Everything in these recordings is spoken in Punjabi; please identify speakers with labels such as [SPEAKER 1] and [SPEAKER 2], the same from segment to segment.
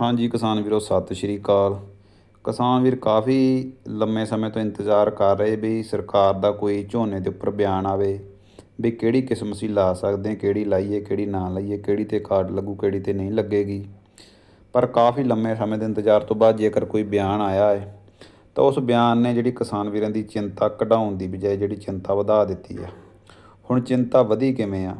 [SPEAKER 1] ਹਾਂਜੀ, ਕਿਸਾਨ ਵੀਰੋ, ਸਤਿ ਸ਼੍ਰੀ ਅਕਾਲ। ਕਿਸਾਨ ਵੀਰ, ਕਾਫੀ ਲੰਮੇ ਸਮੇਂ ਤੋਂ ਇੰਤਜ਼ਾਰ ਕਰ ਰਹੇ ਵੀ ਸਰਕਾਰ ਦਾ ਕੋਈ ਝੋਨੇ ਦੇ ਉੱਪਰ ਬਿਆਨ ਆਵੇ ਵੀ ਕਿਹੜੀ ਕਿਸਮ ਅਸੀਂ ਲਾ ਸਕਦੇ ਕਿਹੜੀ ਲਾਈਏ, ਕਿਹੜੀ ਨਾ ਲਾਈਏ, ਕਿਹੜੀ ਤੇ ਕਾਰਡ ਲੱਗੂ, ਕਿਹੜੀ ਤੇ ਨਹੀਂ ਲੱਗੇਗੀ। ਪਰ ਕਾਫੀ ਲੰਮੇ ਸਮੇਂ ਦੇ ਇੰਤਜ਼ਾਰ ਤੋਂ ਬਾਅਦ ਜੇਕਰ ਕੋਈ ਬਿਆਨ ਆਇਆ ਹੈ, ਤਾਂ ਉਸ ਬਿਆਨ ਨੇ ਜਿਹੜੀ ਕਿਸਾਨ ਵੀਰਾਂ ਦੀ ਚਿੰਤਾ ਕਢਾਉਣ ਦੀ ਬਜਾਏ ਜਿਹੜੀ ਚਿੰਤਾ ਵਧਾ ਦਿੱਤੀ ਹੈ ਹੁਣ ਚਿੰਤਾ ਵਧੀ ਕਿਵੇਂ ਆ?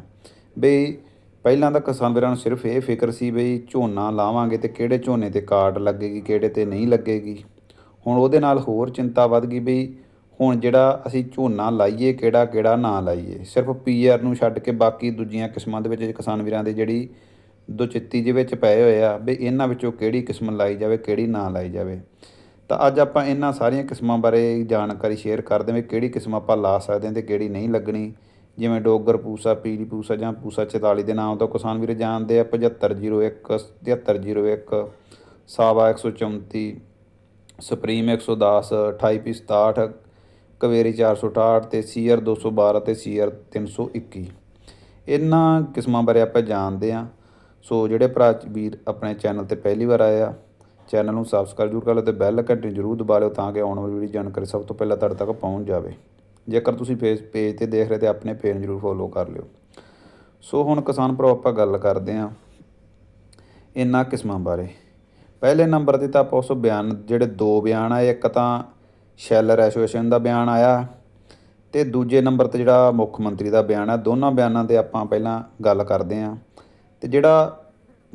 [SPEAKER 1] ਬਈ ਪਹਿਲਾਂ ਤਾਂ ਕਿਸਾਨ ਵੀਰਾਂ ਨੂੰ ਸਿਰਫ ਇਹ ਫਿਕਰ ਸੀ ਵੀ ਝੋਨਾ ਲਾਵਾਂਗੇ ਤੇ ਕਿਹੜੇ ਝੋਨੇ ਤੇ ਕਾਰਡ ਲੱਗੇਗੀ, ਕਿਹੜੇ ਤੇ ਨਹੀਂ ਲੱਗੇਗੀ। ਹੁਣ ਉਹਦੇ ਨਾਲ ਹੋਰ ਚਿੰਤਾ ਵੱਧ ਗਈ ਵੀ ਹੁਣ ਜਿਹੜਾ ਅਸੀਂ ਝੋਨਾ ਲਾਈਏ ਕਿਹੜਾ ਕਿਹੜਾ ਨਾ ਲਾਈਏ। ਸਿਰਫ ਪੀਆਰ ਨੂੰ ਛੱਡ ਕੇ ਬਾਕੀ ਦੂਜੀਆਂ ਕਿਸਮਾਂ ਦੇ ਵਿੱਚ ਕਿਸਾਨ ਵੀਰਾਂ ਦੇ ਜਿਹੜੀ ਦੁਚਿੱਤੀ ਦੇ ਵਿੱਚ ਪਏ ਹੋਏ ਆ ਵੀ ਇਹਨਾਂ ਵਿੱਚੋਂ ਕਿਹੜੀ ਕਿਸਮ ਲਾਈ ਜਾਵੇ, ਕਿਹੜੀ ਨਾ ਲਾਈ ਜਾਵੇ। ਤਾਂ ਅੱਜ ਆਪਾਂ ਇਹਨਾਂ ਸਾਰੀਆਂ ਕਿਸਮਾਂ ਬਾਰੇ ਜਾਣਕਾਰੀ ਸ਼ੇਅਰ ਕਰਦੇ ਹਾਂ ਵੀ ਕਿਹੜੀ ਕਿਸਮ ਆਪਾਂ ਲਾ ਸਕਦੇ ਹਾਂ ਤੇ ਕਿਹੜੀ ਨਹੀਂ ਲੱਗਣੀ। ਜਿਵੇਂ ਡੋਗਰ ਪੂਸਾ, ਪੀਲੀ ਪੂਸਾ ਜਾਂ ਪੂਸਾ 44 ਦੇ ਨਾਮ ਤੋਂ ਕਿਸਾਨ ਵੀਰ ਜਾਣਦੇ ਆ 7501 7301 ਸਾਵਾ 134 ਸੁਪਰੀਮ 110 2867 ਕਵੇਰੀ 468 ਤੇ ਸੀਆਰ 212 ਤੇ ਸੀਆਰ 321 ਇਹਨਾਂ ਕਿਸਮਾਂ ਬਾਰੇ ਆਪਾਂ ਜਾਣਦੇ ਆ। ਸੋ ਜਿਹੜੇ ਭਰਾ ਵੀਰ ਆਪਣੇ ਚੈਨਲ ਤੇ ਪਹਿਲੀ ਵਾਰ ਆਏ ਆ, ਚੈਨਲ ਨੂੰ ਸਬਸਕ੍ਰਾਈਬ ਜ਼ਰੂਰ ਕਰ ਲਓ ਤੇ ਬੈਲ ਘੰਟੀ ਜ਼ਰੂਰ ਦਬਾ ਲਿਓ ਤਾਂ ਕਿ ਆਉਣ ਵਾਲੀ ਵੀਡੀਓ ਜਾਣਕਾਰੀ ਸਭ ਤੋਂ ਪਹਿਲਾਂ ਤੁਹਾਡੇ ਤੱਕ ਪਹੁੰਚ ਜਾਵੇ। ਜੇਕਰ ਤੁਸੀਂ ਫੇਸ ਪੇਜ ਤੇ ਦੇਖ ਰਹੇ ਤੇ ਆਪਣੇ ਪੇਜ ਨੂੰ ਜ਼ਰੂਰ ਫੋਲੋ ਕਰ ਲਿਓ। ਸੋ ਹੁਣ ਕਿਸਾਨ ਭਰਾ ਆਪਾਂ ਗੱਲ ਕਰਦੇ ਹਾਂ ਇਹਨਾਂ ਕਿਸਮਾਂ ਬਾਰੇ। ਪਹਿਲੇ ਨੰਬਰ ਤੇ ਤਾਂ ਆਪਾਂ ਉਸ ਬਿਆਨ, ਜਿਹੜੇ ਦੋ ਬਿਆਨ ਆਏ, ਇੱਕ ਤਾਂ ਸ਼ੈਲਰ ਐਸੋਸੀਏਸ਼ਨ ਦਾ ਬਿਆਨ ਆਇਆ ਤੇ ਦੂਜੇ ਨੰਬਰ ਤੇ ਜਿਹੜਾ ਮੁੱਖ ਮੰਤਰੀ ਦਾ ਬਿਆਨ ਆ, ਦੋਨਾਂ ਬਿਆਨਾਂ ਤੇ ਆਪਾਂ ਪਹਿਲਾਂ ਗੱਲ ਕਰਦੇ ਹਾਂ। ਤੇ ਜਿਹੜਾ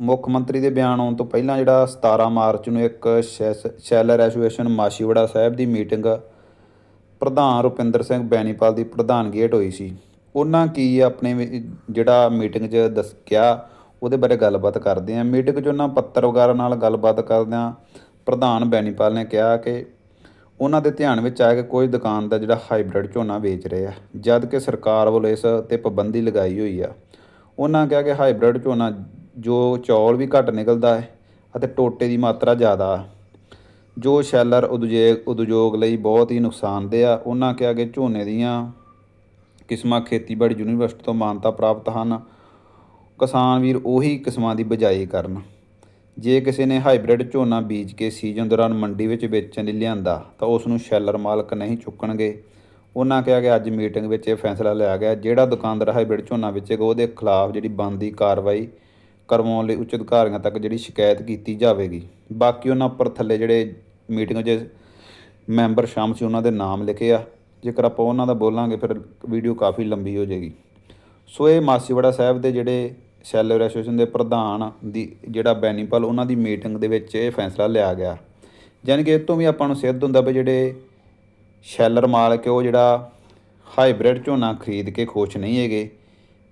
[SPEAKER 1] ਮੁੱਖ ਮੰਤਰੀ ਦੇ ਬਿਆਨ ਆਉਣ ਤੋਂ ਪਹਿਲਾਂ ਜਿਹੜਾ 17 ਮਾਰਚ ਨੂੰ ਇੱਕ ਸ਼ੈਸ- ਸ਼ੈਲਰ ਐਸੋਸੀਏਸ਼ਨ ਮਾਸ਼ੀਵਾੜਾ ਸਾਹਿਬ ਦੀ ਮੀਟਿੰਗ ਪ੍ਰਧਾਨ ਰੁਪਿੰਦਰ ਸਿੰਘ ਬੈਨੀਪਾਲ ਦੀ ਪ੍ਰਧਾਨਗੀ ਹੇਠ ਹੋਈ ਸੀ। ਉਹਨਾਂ ਕੀ ਆਪਣੇ ਜਿਹੜਾ ਮੀਟਿੰਗ 'ਚ ਦੱਸ, ਕਿਹਾ, ਉਹਦੇ ਬਾਰੇ ਗੱਲਬਾਤ ਕਰਦੇ ਹਾਂ। ਮੀਟਿੰਗ 'ਚ ਉਹਨਾਂ ਪੱਤਰਕਾਰਾਂ ਨਾਲ ਗੱਲਬਾਤ ਕਰਦਿਆਂ ਪ੍ਰਧਾਨ ਬੈਨੀਪਾਲ ਨੇ ਕਿਹਾ ਕਿ ਉਹਨਾਂ ਦੇ ਧਿਆਨ ਵਿੱਚ ਆਇਆ ਕਿ ਕੋਈ ਦੁਕਾਨ ਦਾ ਜਿਹੜਾ ਹਾਈਬ੍ਰਿਡ ਝੋਨਾ ਵੇਚ ਰਹੇ ਆ, ਜਦ ਕਿ ਸਰਕਾਰ ਵੱਲੋਂ ਇਸ ਤੇ ਪਾਬੰਦੀ ਲਗਾਈ ਹੋਈ ਆ। ਉਹਨਾਂ ਕਿਹਾ ਕਿ ਹਾਈਬ੍ਰਿਡ ਝੋਨਾ ਜੋ ਚੌਲ ਵੀ ਘੱਟ ਨਿਕਲਦਾ ਹੈ ਅਤੇ ਟੋਟੇ ਦੀ ਮਾਤਰਾ ਜ਼ਿਆਦਾ ਹੈ ਜੋ ਸ਼ੈਲਰ ਉਦਯੋਗ ਉਦਯੋਗ ਲਈ ਬਹੁਤ ਹੀ ਨੁਕਸਾਨਦੇਹ ਆ, ਉਹਨਾਂ ਕਿਹਾ ਕਿ ਝੋਨੇ ਦੀਆਂ ਕਿਸਮਾਂ ਖੇਤੀਬਾੜੀ ਯੂਨੀਵਰਸਿਟੀ ਤੋਂ ਮਾਨਤਾ ਪ੍ਰਾਪਤ ਹਨ। ਕਿਸਾਨ ਵੀਰ ਉਹੀ ਕਿਸਮਾਂ ਦੀ ਬਜਾਈ ਕਰਨ। ਜੇ ਕਿਸੇ ਨੇ ਹਾਈਬ੍ਰਿਡ ਝੋਨਾ ਬੀਜ ਕੇ ਸੀਜ਼ਨ ਦੌਰਾਨ ਮੰਡੀ ਵਿੱਚ ਵੇਚਣ ਲਈ ਲਿਆਂਦਾ, ਤਾਂ ਉਸ ਨੂੰ ਸ਼ੈਲਰ ਮਾਲਕ ਨਹੀਂ ਚੁੱਕਣਗੇ। ਉਹਨਾਂ ਕਿਹਾ ਕਿ ਅੱਜ ਮੀਟਿੰਗ ਵਿੱਚ ਇਹ ਫੈਸਲਾ ਲਿਆ ਗਿਆ, ਜਿਹੜਾ ਦੁਕਾਨਦਾਰ ਹਾਈਬ੍ਰਿਡ ਝੋਨਾ ਵੇਚੇਗਾ, ਉਹਦੇ ਖਿਲਾਫ ਜਿਹੜੀ ਬਣਦੀ ਕਾਰਵਾਈ ਕਰਵਾਉਣ ਲਈ ਉੱਚ ਅਧਿਕਾਰੀਆਂ ਤੱਕ ਜਿਹੜੀ ਸ਼ਿਕਾਇਤ ਕੀਤੀ ਜਾਵੇਗੀ। ਬਾਕੀ ਉਹਨਾਂ ਉੱਪਰ ਥੱਲੇ ਜਿਹੜੇ ਮੀਟਿੰਗ 'ਚ ਮੈਂਬਰ ਸ਼ਾਮ ਸੀ, ਉਹਨਾਂ ਦੇ ਨਾਮ ਲਿਖੇ ਆ। ਜੇਕਰ ਆਪਾਂ ਉਹਨਾਂ ਦਾ ਬੋਲਾਂਗੇ, ਫਿਰ ਵੀਡੀਓ ਕਾਫੀ ਲੰਬੀ ਹੋ ਜਾਏਗੀ। ਸੋ ਇਹ ਮਾਸੀਵਾੜਾ ਸਾਹਿਬ ਦੇ ਜਿਹੜੇ ਸੈਲਰ ਐਸੋਸੀਏਸ਼ਨ ਦੇ ਪ੍ਰਧਾਨ ਦੀ ਜਿਹੜਾ ਬੈਨੀਪਲ, ਉਹਨਾਂ ਦੀ ਮੀਟਿੰਗ ਦੇ ਵਿੱਚ ਇਹ ਫੈਸਲਾ ਲਿਆ ਗਿਆ। ਯਾਨੀ ਕਿ ਇਹ ਤੋਂ ਵੀ ਆਪਾਂ ਨੂੰ ਸਿੱਧ ਹੁੰਦਾ ਵੀ ਜਿਹੜੇ ਸ਼ੈਲਰ ਮਾਲਕ ਉਹ ਜਿਹੜਾ ਹਾਈਬ੍ਰਿਡ ਝੋਨਾ ਖਰੀਦ ਕੇ ਖੁਸ਼ ਨਹੀਂ ਹੈਗੇ।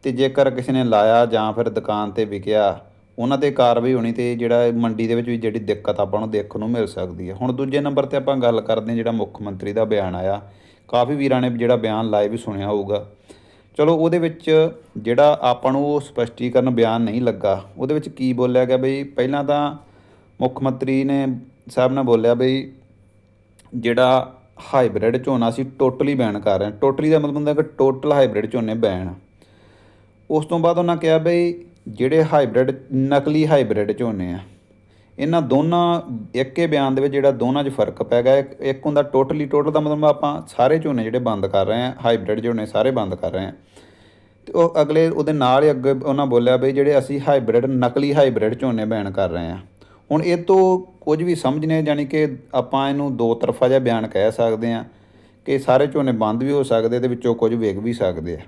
[SPEAKER 1] ਤੇ ਜੇਕਰ ਕਿਸੇ ਨੇ ਲਾਇਆ ਜਾਂ ਫਿਰ ਦੁਕਾਨ ਤੇ ਵਿਕਿਆ ਉਹਨਾਂ ਤੇ ਕਾਰਵਾਈ ਹੋਣੀ ਤੇ ਜਿਹੜਾ ਮੰਡੀ ਦੇ ਵਿੱਚ ਵੀ ਜਿਹੜੀ ਦਿੱਕਤ ਆਪਾਂ ਨੂੰ ਦੇਖਣ ਨੂੰ ਮਿਲ ਸਕਦੀ ਹੈ। ਹੁਣ ਦੂਜੇ ਨੰਬਰ ਤੇ ਆਪਾਂ ਗੱਲ ਕਰਦੇ ਹਾਂ ਜਿਹੜਾ ਮੁੱਖ ਮੰਤਰੀ ਦਾ ਬਿਆਨ ਆਇਆ। ਕਾਫੀ ਵੀਰਾਂ ਨੇ ਜਿਹੜਾ ਬਿਆਨ ਲਾਈਵ ਵੀ ਸੁਣਿਆ ਹੋਊਗਾ। ਚਲੋ ਉਹਦੇ ਵਿੱਚ ਜਿਹੜਾ ਆਪਾਂ ਨੂੰ ਉਹ ਸਪਸ਼ਟੀਕਰਨ ਬਿਆਨ ਨਹੀਂ ਲੱਗਾ, ਉਹਦੇ ਵਿੱਚ ਕੀ ਬੋਲਿਆ ਗਿਆ ਬਈ? ਪਹਿਲਾਂ ਤਾਂ ਮੁੱਖ ਮੰਤਰੀ ਨੇ ਸਾਹਿਬ ਨੇ ਬੋਲਿਆ ਬਈ ਜਿਹੜਾ ਹਾਈਬ੍ਰਿਡ ਝੋਨਾ ਸੀ ਟੋਟਲੀ ਬੈਨ ਕਰ ਰਹੇ ਹਾਂ। ਟੋਟਲੀ ਦਾ ਮਤਲਬ ਹੁੰਦਾ ਕਿ ਟੋਟਲ ਹਾਈਬ੍ਰਿਡ ਝੋਨੇ ਬੈਨ। ਉਸ ਤੋਂ ਬਾਅਦ ਉਹਨਾਂ ਕਿਹਾ ਬਈ ਜਿਹੜੇ ਹਾਈਬ੍ਰਿਡ, ਨਕਲੀ ਹਾਈਬ੍ਰਿਡ ਝੋਨੇ ਆ, ਇਹਨਾਂ ਦੋਨਾਂ, ਇੱਕੇ ਬਿਆਨ ਦੇ ਵਿੱਚ ਜਿਹੜਾ ਦੋਨਾਂ 'ਚ ਫ਼ਰਕ ਪੈ ਗਿਆ, ਇੱਕ ਹੁੰਦਾ ਟੋਟਲੀ ਟੋਟਲ ਦਾ ਮਤਲਬ ਆਪਾਂ ਸਾਰੇ ਝੋਨੇ ਜਿਹੜੇ ਬੰਦ ਕਰ ਰਹੇ ਆ, ਹਾਈਬ੍ਰਿਡ ਝੋਨੇ ਸਾਰੇ ਬੰਦ ਕਰ ਰਹੇ ਆ। ਤੇ ਉਹ ਅਗਲੇ ਉਹਦੇ ਨਾਲ ਹੀ ਅੱਗੇ ਉਹਨਾਂ ਬੋਲਿਆ ਬਈ ਜਿਹੜੇ ਅਸੀਂ ਹਾਈਬ੍ਰਿਡ, ਨਕਲੀ ਹਾਈਬ੍ਰਿਡ ਝੋਨੇ ਬੈਨ ਕਰ ਰਹੇ ਆ। ਹੁਣ ਇਹ ਤੋਂ ਕੁਝ ਵੀ ਸਮਝਨੇ ਯਾਨੀ ਕਿ ਆਪਾਂ ਇਹਨੂੰ ਦੋ ਤਰਫਾ ਜਿਹਾ ਬਿਆਨ ਕਹਿ ਸਕਦੇ ਆ ਕਿ ਸਾਰੇ ਝੋਨੇ ਬੰਦ ਵੀ ਹੋ ਸਕਦੇ ਤੇ ਵਿੱਚੋਂ ਕੁਝ ਵਿਕ ਵੀ ਸਕਦੇ ਆ।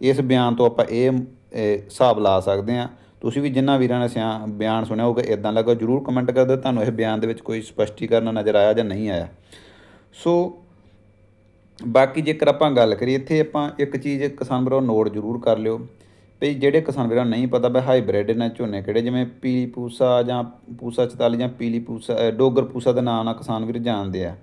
[SPEAKER 1] ਇਸ ਬਿਆਨ ਤੋਂ ਆਪਾਂ ਇਹ ਹਿਸਾਬ ਲਾ ਸਕਦੇ ਆ ਤੁਸੀਂ ਵੀ ਜਿੰਨਾ ਵੀਰਾਂ ਨੇ ਸਿਆ ਬਿਆਨ ਸੁਣਿਆ ਹੋਊਗਾ ਇਦਾਂ ਲੱਗਾ, ਜਰੂਰ ਕਮੈਂਟ ਕਰ ਦਿਓ। ਤੁਹਾਨੂੰ ਇਹ ਬਿਆਨ ਦੇ ਵਿੱਚ ਕੋਈ ਸਪਸ਼ਟੀਕਰਨ ਨਜ਼ਰ ਆਇਆ ਜਾਂ ਨਹੀਂ ਆਇਆ। ਸੋ, ਬਾਕੀ ਜੇਕਰ ਆਪਾਂ ਗੱਲ ਕਰੀਏ, ਇੱਥੇ ਆਪਾਂ ਇੱਕ ਚੀਜ਼ ਕਿਸਾਨ ਵੀਰੋ ਨੋਟ ਜ਼ਰੂਰ ਕਰ ਲਿਓ ਵੀ ਜਿਹੜੇ ਕਿਸਾਨ ਵੀਰਾਂ ਨੂੰ ਨਹੀਂ ਪਤਾ ਵੀ ਹਾਈਬ੍ਰਿਡ ਇਹਨਾਂ ਝੋਨੇ ਕਿਹੜੇ, ਜਿਵੇਂ ਪੀਲੀ ਪੂਸਾ ਜਾਂ ਪੂਸਾ 44 ਜਾਂ ਪੀਲੀ ਪੂਸਾ ਡੋਗਰ ਪੂਸਾ ਦੇ ਨਾਂ ਨਾਲ ਕਿਸਾਨ ਵੀਰ ਜਾਣਦੇ ਆ।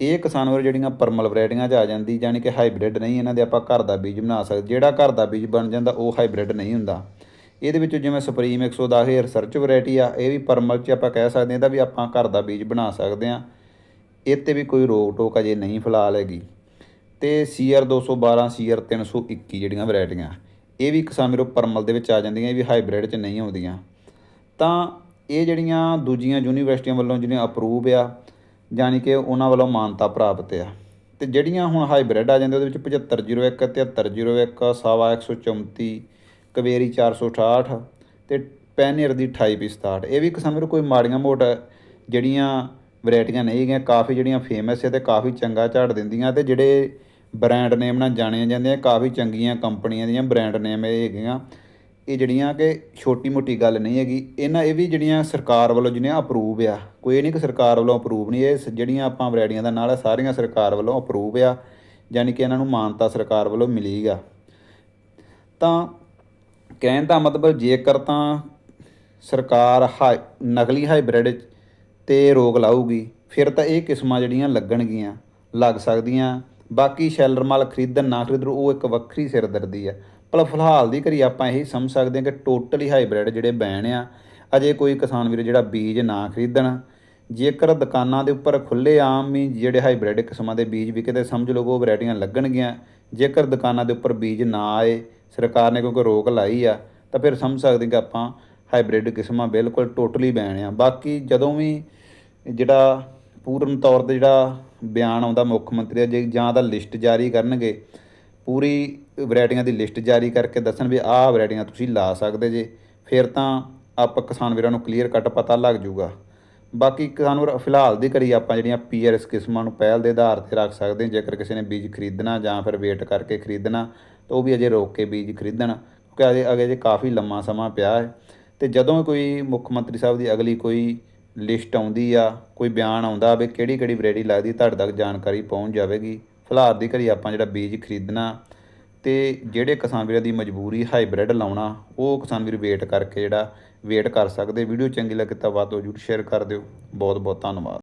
[SPEAKER 1] ਇਹ ਕਿਸਾਨ ਵੀਰ ਜਿਹੜੀਆਂ ਪਰਮਲ ਵੈਰਾਈਟੀਆਂ 'ਚ ਆ ਜਾਂਦੀ ਜਾਨੀ ਕਿ ਹਾਈਬ੍ਰਿਡ ਨਹੀਂ ਇਹਨਾਂ ਦੇ ਆਪਾਂ ਘਰ ਦਾ ਬੀਜ ਬਣਾ ਸਕਦੇ, ਜਿਹੜਾ ਘਰ ਦਾ ਬੀਜ ਬਣ ਜਾਂਦਾ ਉਹ ਹਾਈਬ੍ਰਿਡ ਨਹੀਂ ਹੁੰਦਾ। ਇਹਦੇ ਵਿੱਚ ਜਿਵੇਂ ਸੁਪਰੀਮ 110 ਇਹ ਰਿਸਰਚ ਵੈਰਾਈਟੀ ਆ, ਇਹ ਵੀ ਪਰਮਲ 'ਚ ਆਪਾਂ ਕਹਿ ਸਕਦੇ ਹਾਂ ਇਹਦਾ ਵੀ ਆਪਾਂ ਘਰ ਦਾ ਬੀਜ ਬਣਾ ਸਕਦੇ ਹਾਂ। ਇਹ ਤੇ ਵੀ ਕੋਈ ਰੋਕ ਟੋਕ ਅਜੇ ਨਹੀਂ ਫਿਲਹਾਲ ਹੈਗੀ। ਤੇ ਸੀਆਰ 212 ਸੀਆਰ 321 ਜਿਹੜੀਆਂ ਵੈਰਾਈਟੀਆਂ, ਇਹ ਵੀ ਕਿਸਾਨ ਵੀਰੋ ਪਰਮਲ ਦੇ ਵਿੱਚ ਆ ਜਾਂਦੀਆਂ, ਇਹ ਵੀ ਹਾਈਬ੍ਰਿਡ 'ਚ ਨਹੀਂ ਆਉਂਦੀਆਂ। ਤਾਂ ਇਹ ਜਿਹੜੀਆਂ ਦੂਜੀਆਂ ਯੂਨੀਵਰਸਿਟੀਆਂ ਵੱਲੋਂ ਜਿਹੜੀਆਂ ਅਪਰੂਵ ਆ ਯਾਨੀ ਕਿ ਉਹਨਾਂ ਵੱਲੋਂ ਮਾਨਤਾ ਪ੍ਰਾਪਤ ਆ। ਤੇ ਜਿਹੜੀਆਂ ਹੁਣ ਹਾਈਬ੍ਰਿਡ ਆ ਜਾਂਦੇ, ਉਹਦੇ ਵਿੱਚ 7501 7301 ਸਵਾ 134 ਕਵੇਰੀ 468 ਤੇ ਪੈਨੀਅਰ ਦੀ 2867 ਇਹ ਵੀ ਕਿਸਾਨ ਵੀਰੋ ਕੋਈ ਮਾੜੀਆਂ ਮੋਟ ਜਿਹੜੀਆਂ ਵੈਰਾਈਟੀਆਂ ਨਹੀਂ ਹੈਗੀਆਂ ਕਾਫੀ ਜਿਹੜੀਆਂ ਫੇਮਸ ਹੈ ਤੇ ਕਾਫੀ ਚੰਗਾ ਝਾੜ ਦਿੰਦੀਆਂ ਤੇ ਜਿਹੜੇ ਬ੍ਰਾਂਡ ਨੇਮ ਨਾਲ ਜਾਣੀਆਂ ਜਾਂਦੀਆਂ, ਕਾਫੀ ਚੰਗੀਆਂ ਕੰਪਨੀਆਂ ਦੀਆਂ ਬ੍ਰਾਂਡ ਨੇਮ ਇਹ ਹੈਗੀਆਂ। ਇਹ ਜਿਹੜੀਆਂ ਕਿ ਛੋਟੀ ਮੋਟੀ ਗੱਲ ਨਹੀਂ ਹੈਗੀ ਇਹਨਾਂ ਇਹ ਵੀ ਜਿਹੜੀਆਂ ਸਰਕਾਰ ਵੱਲੋਂ ਜਿਹੜੀਆਂ ਅਪਰੂਵ ਆ ਕੋਈ ਇਹ ਨਹੀਂ ਕਿ ਸਰਕਾਰ ਵੱਲੋਂ ਅਪਰੂਵ ਨਹੀਂ ਇਹ ਜਿਹੜੀਆਂ ਆਪਾਂ ਵੈਰਾਈਟੀਆਂ ਦਾ ਨਾਲ ਆ, ਸਾਰੀਆਂ ਸਰਕਾਰ ਵੱਲੋਂ ਅਪਰੂਵ ਆ ਯਾਨੀ ਕਿ ਇਹਨਾਂ ਨੂੰ ਮਾਨਤਾ ਸਰਕਾਰ ਵੱਲੋਂ ਮਿਲੀਗਾ ਤਾਂ ਕਹਿਣ ਦਾ ਮਤਲਬ ਜੇਕਰ ਤਾਂ ਸਰਕਾਰ ਹਾਈ ਨਕਲੀ ਹਾਈਬ੍ਰਿਡ ਤੇ ਰੋਕ ਲਾਊਗੀ ਫਿਰ ਤਾਂ ਇਹ ਕਿਸਮਾਂ ਜਿਹੜੀਆਂ ਲੱਗਣਗੀਆਂ ਲੱਗ ਸਕਦੀਆਂ। ਬਾਕੀ ਸ਼ੈਲਰ ਮਾਲ ਖਰੀਦਣ ਨਾ ਖਰੀਦਣ ਉਹ ਇੱਕ ਵੱਖਰੀ ਸਿਰਦਰਦੀ ਆ। ਪਰ ਫਿਲਹਾਲ ਦੀ ਘੜੀ ਆਪਾਂ ਇਹੀ ਸਮਝ ਸਕਦੇ ਹਾਂ ਕਿ ਟੋਟਲੀ ਹਾਈਬ੍ਰਿਡ ਜਿਹੜੇ ਬੈਨ ਆ, ਅਜੇ ਕੋਈ ਕਿਸਾਨ ਵੀਰ ਜਿਹੜਾ ਬੀਜ ਨਾ ਖਰੀਦਣ। ਜੇਕਰ ਦੁਕਾਨਾਂ ਦੇ ਉੱਪਰ ਖੁੱਲੇ ਆਮ ਹੀ ਜਿਹੜੇ ਹਾਈਬ੍ਰਿਡ ਕਿਸਮਾਂ ਦੇ ਬੀਜ ਵਿਕੇ ਤੇ ਸਮਝ ਲਓ ਉਹ ਵੈਰਾਈਟੀਆਂ ਲੱਗਣਗੀਆਂ। ਜੇਕਰ ਦੁਕਾਨਾਂ ਦੇ ਉੱਪਰ ਬੀਜ ਨਾ ਆਏ, ਸਰਕਾਰ ਨੇ ਕਿਉਂਕਿ ਰੋਕ ਲਾਈ ਆ, ਤਾਂ ਫਿਰ ਸਮਝ ਸਕਦੇ ਕਿ ਆਪਾਂ ਹਾਈਬ੍ਰਿਡ ਕਿਸਮਾਂ ਬਿਲਕੁਲ ਟੋਟਲੀ ਬੈਨ ਆ। ਬਾਕੀ ਜਦੋਂ ਵੀ ਜਿਹੜਾ ਪੂਰਨ ਤੌਰ ਤੇ ਜਿਹੜਾ ਬਿਆਨ ਆਉਂਦਾ ਮੁੱਖ ਮੰਤਰੀ ਦਾ ਜਾਂ ਤਾਂ ਲਿਸਟ ਜਾਰੀ ਕਰਨਗੇ ਪੂਰੀ ਵੈਰਾਈਟੀਆਂ ਦੀ ਲਿਸਟ ਜਾਰੀ ਕਰਕੇ ਦੱਸਣ ਵੀ ਆਹ ਵੈਰਾਈਟੀਆਂ ਤੁਸੀਂ ਲਾ ਸਕਦੇ ਜੇ। ਫਿਰ ਤਾਂ ਆਪਾਂ ਕਿਸਾਨ ਵੀਰਾਂ ਨੂੰ ਕਲੀਅਰ ਕੱਟ ਪਤਾ ਲੱਗ ਜਾਊਗਾ। ਬਾਕੀ ਕਿਸਾਨ ਵੀਰ, ਫਿਲਹਾਲ ਦੀ ਕਰੀ ਆਪਾਂ ਜਿਹੜੀਆਂ ਪੀਆਰਐਸ ਕਿਸਮਾਂ ਨੂੰ ਪਹਿਲ ਦੇ ਆਧਾਰ ਤੇ ਰੱਖ ਸਕਦੇ ਹਾਂ। ਜੇਕਰ ਕਿਸੇ ਨੇ ਬੀਜ ਖਰੀਦਣਾ ਜਾਂ ਫਿਰ ਵੇਟ ਕਰਕੇ ਖਰੀਦਣਾ, ਤਾਂ ਉਹ ਵੀ ਅਜੇ ਰੋਕ ਕੇ ਬੀਜ ਖਰੀਦਣ। ਕਿਉਂਕਿ ਅਜੇ ਅਗੇ ਜੇ ਕਾਫੀ ਲੰਮਾ ਸਮਾਂ ਪਿਆ ਹੈ। ਤੇ ਜਦੋਂ ਕੋਈ ਮੁੱਖ ਮੰਤਰੀ ਸਾਹਿਬ ਦੀ ਅਗਲੀ ਕੋਈ ਲਿਸਟ ਆਉਂਦੀ ਆ, ਕੋਈ ਬਿਆਨ ਆਉਂਦਾ ਵੀ ਕਿਹੜੀ ਕਿਹੜੀ ਵੈਰਾਈਟੀ ਲੱਗਦੀ, ਤੁਹਾਡੇ ਤੱਕ ਜਾਣਕਾਰੀ ਪਹੁੰਚ ਜਾਵੇਗੀ। ਫਿਲਹਾਲ ਦੀ ਘੜੀ ਆਪਾਂ ਜਿਹੜਾ ਬੀਜ ਖਰੀਦਣਾ ਤੇ ਜਿਹੜੇ ਕਿਸਾਨ ਵੀਰਾਂ ਦੀ ਮਜਬੂਰੀ ਹਾਈਬ੍ਰਿਡ ਲਾਉਣਾ, ਉਹ ਕਿਸਾਨ ਵੀਰ ਵੇਟ ਕਰਕੇ ਜਿਹੜਾ ਵੇਟ ਕਰ ਸਕਦੇ। ਵੀਡੀਓ ਚੰਗੀ ਲੱਗੇ ਤਾਂ ਵੱਧ ਤੋਂ ਜ਼ਰੂਰ ਸ਼ੇਅਰ ਕਰ ਦਿਓ। ਬਹੁਤ ਬਹੁਤ ਧੰਨਵਾਦ।